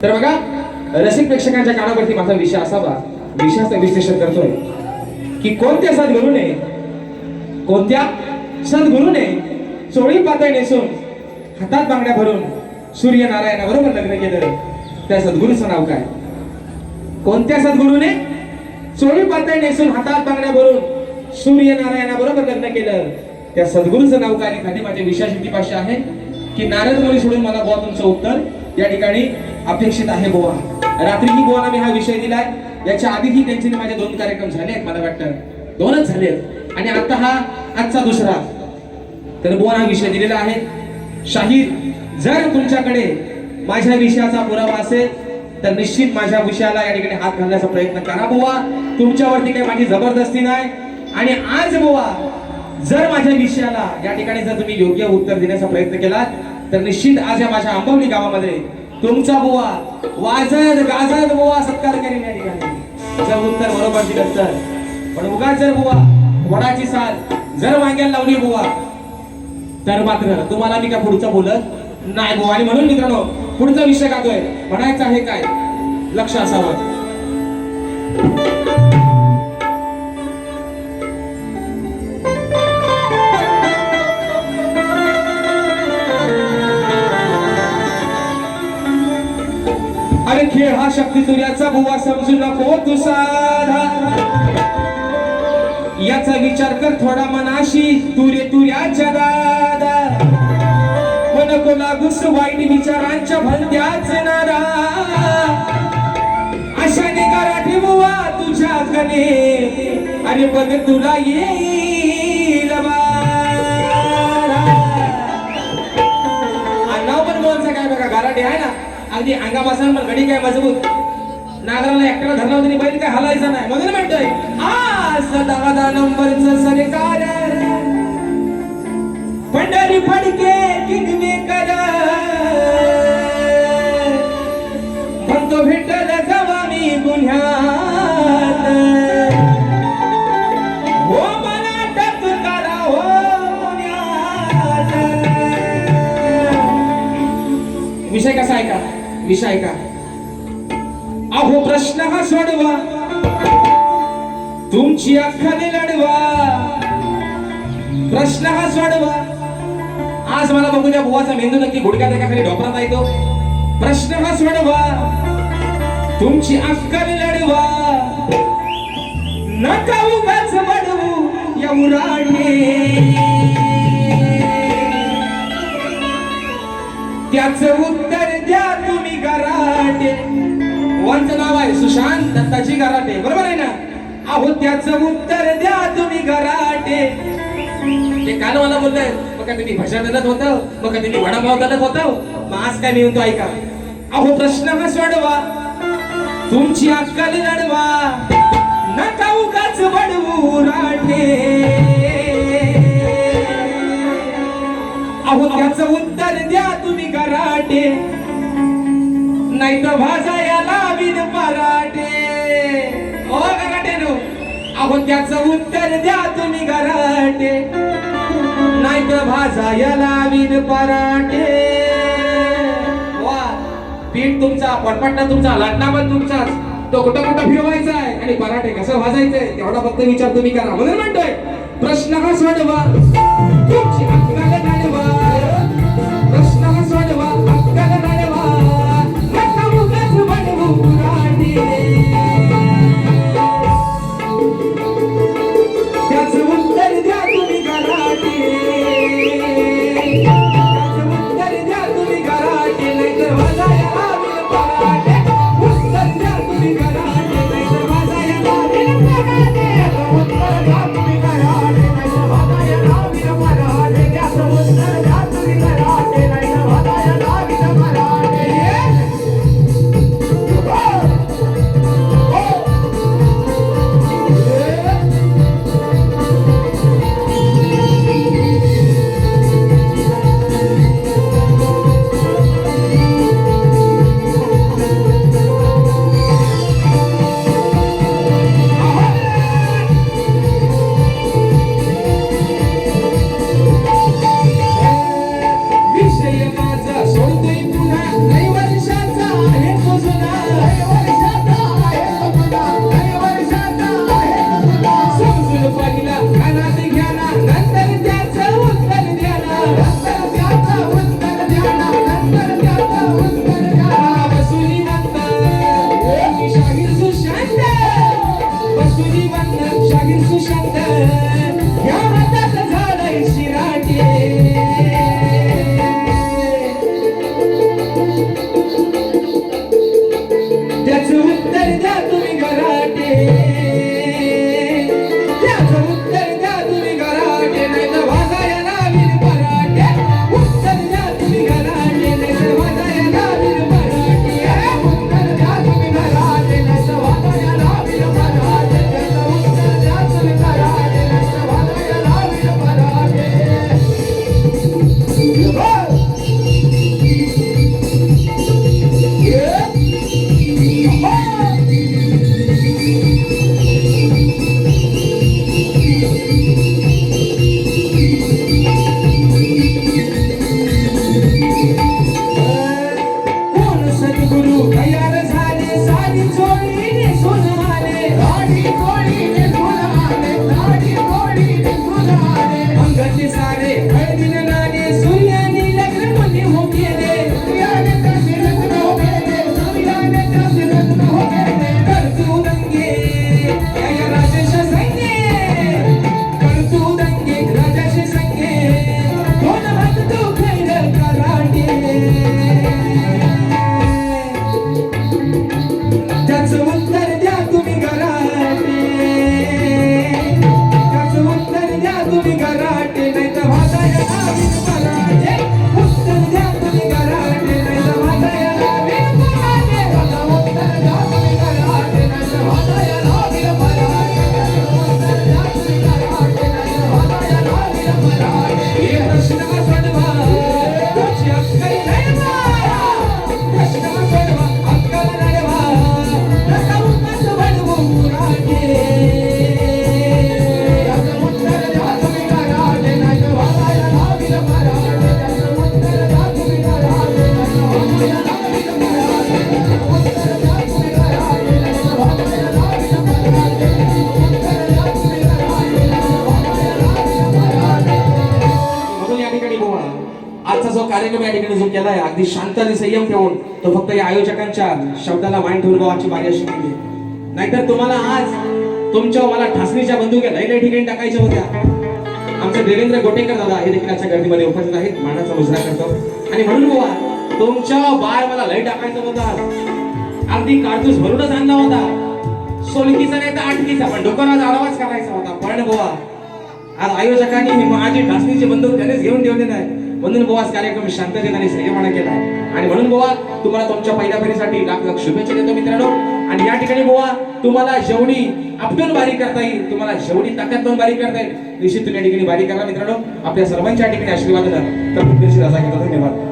तर बघा रसिक प्रेक्षकांच्या कानावरती माझा विषय असावा. विषयाचं विश्लेषण करतोय. की कोणत्या सद्गुरूने कोणत्या सद्गुरूने चोळी पातळी नेसून हातात बांगड्या भरून सूर्यनारायणा बरोबर लग्न केलं त्या सद्गुरूचं नाव काय? कोणत्या सद्गुरूने चोळी पातळी नेसून हातात बांगड्या भरून सूर्यनारायणा बरोबर लग्न केलं? त्या सद्गुरूचं नाव काय? आणि खाली माझ्या विषयाशी पाशी आहे की नारद मुली सोडून मला बुवा तुमचं उत्तर? या ठिकाणी अपेक्षित आहे बुवा रात्रीही बुवाला मी हा विषय दिलाय. याच्या आधीही त्यांचे माझे दोन कार्यक्रम झाले आहेत मला वाटतं. दोनच झाले आहेत. आणि आता हा आजचा दुसरा. तर बुवा हा विषय दिलेला आहे. शाहीर जर तुमच्याकडे माझ्या विषयाचा पुरावा असेल तर निश्चित माझ्या विषयाला या ठिकाणी हात घालण्याचा प्रयत्न करा बुवा. तुमच्यावरती काही माझी जबरदस्ती नाही. आणि आज बुवा जर माझ्या विषयाला या ठिकाणी जर तुम्ही योग्य उत्तर देण्याचा प्रयत्न केला तर निश्चित आज या माझ्या आंबवली गावामध्ये तुमचा बुवा वाजत गाजत बुवा सत्कार करीन या ठिकाणी. जर उत्तर बरोबर दिलं तर. पण उगाच जर बुवा वडाची साल जर वांग्याला लावली बुवा तर मात्र तुम्हाला मी काय पुढचं बोलत नाही बुवा. आणि म्हणून मित्रांनो पुढचा विषय गातोय म्हणायचं आहे काय? लक्ष असावं. शक्ती तुर्याचा बुवा समजू नको तू साधा. याचा विचार कर थोडा मनाशी तुरे तुऱ्याच्या दादा. मन नको लागूस वाईट विचारांच्या भलत्याच नारा अशा कराठी बुवा तुझ्या कने. अरे बघ तुला येईल अनावर आणि काय बघा गाराटे आहे ना? अगदी अंगापासून पण घडी काय मजबूत? नागराला एकट्याला धरला होता बैल काय हलायचा नाही. म्हणून म्हणतोय आज नंबरच नंबरचं सरकार पंढरी फडके किनवे कर म्हणतो भेटल जवानी हो हो गुन्ह्यात. विषय कसा आहे का? विषय का? अहो प्रश्न हा सोडवा. तुमची अख्खाने लढवा. प्रश्न हा सोडवा. आज मला बघू द्या बुवाचा मेंदू नक्की गुडघ्यात एका खाली ढोपरात येतो प्रश्न हा सोडवा. तुमची अख्खाने लढवा. नका उगाच मडवू या त्याच वंच नाव आहे. सुशांत दत्ताजी गराटे. बरोबर आहे ना? अहो त्याच उत्तर द्या तुम्ही गराटे. ते काल मला बोलताय मग का मी भाषा दलत होत? मग का मी वडापाव दलत होत? मग आज काय मी म्हणतो ऐका अहो प्रश्न हा सोडवा. तुमची अक्कल लढवा. नका उगाच बडवू राठे. अहो त्याचं उत्तर द्या तुम्ही गराटे. नाही तर भाजा याला बिन पराठे ओ हो, गराटे नो अहो त्याचं उत्तर द्या तुम्ही घराटे. नाही तर भाजा याला बिन पराठे वा पीठ तुमचा पटपट्टा तुमचा लाटणा पण तुमचाच. तो कुठं कुठं फिरवायचा आहे? आणि पराठे कसं भाजायचंय? तेवढा फक्त विचार तुम्ही करा. म्हणून म्हणतोय प्रश्न हा सोडवा. तुमची प्रश्न हा सोडवा. Shakti जो केलाय अगदी शांत आणि संयम ठेवून तो फक्त या आयोजकांच्या शब्दाला मान ठेवून बोवाची बारी अशी केली नाहीतर तुम्हाला आज तुमच्या मला ठासणीच्या बंदुक्या लई लई ठिकाणी टाकायच्या होत्या. आमचे देवेंद्र गोटेकर दादा हे देखील आजच्या गर्दीमध्ये उपस्थित आहेत. मानाचा मुजरा करतो. आणि म्हणून बाबा तुमच्या बाळ मला लई टाकायचं होता अगदी कारतूस भरूनच आणला होता. सोलकीचा नाही तर आठकीचा पण डोकराचा आवाज करायचा होता. पण बुवा आज आयोजकांनी हे माझी ढासणीचे बंदूक त्यानेच घेऊन ठेवले नाही. म्हणून बुवा कार्यक्रम शांततेत आणि संयमाने केला. आणि म्हणून बुवा तुम्हाला तुमच्या पहिल्या फेरीसाठी लाख लाख शुभेच्छा देतो मित्रांनो. आणि या ठिकाणी बुवा तुम्हाला जेवढी आपटून बारीक करता येईल तुम्हाला जेवढी ताकद लावून बारीक करता येईल निश्चित तुम्ही या ठिकाणी बारी करा मित्रांनो. आपल्या सर्वांच्या ठिकाणी आशीर्वाद तर पुढची रजा घेतो. धन्यवाद.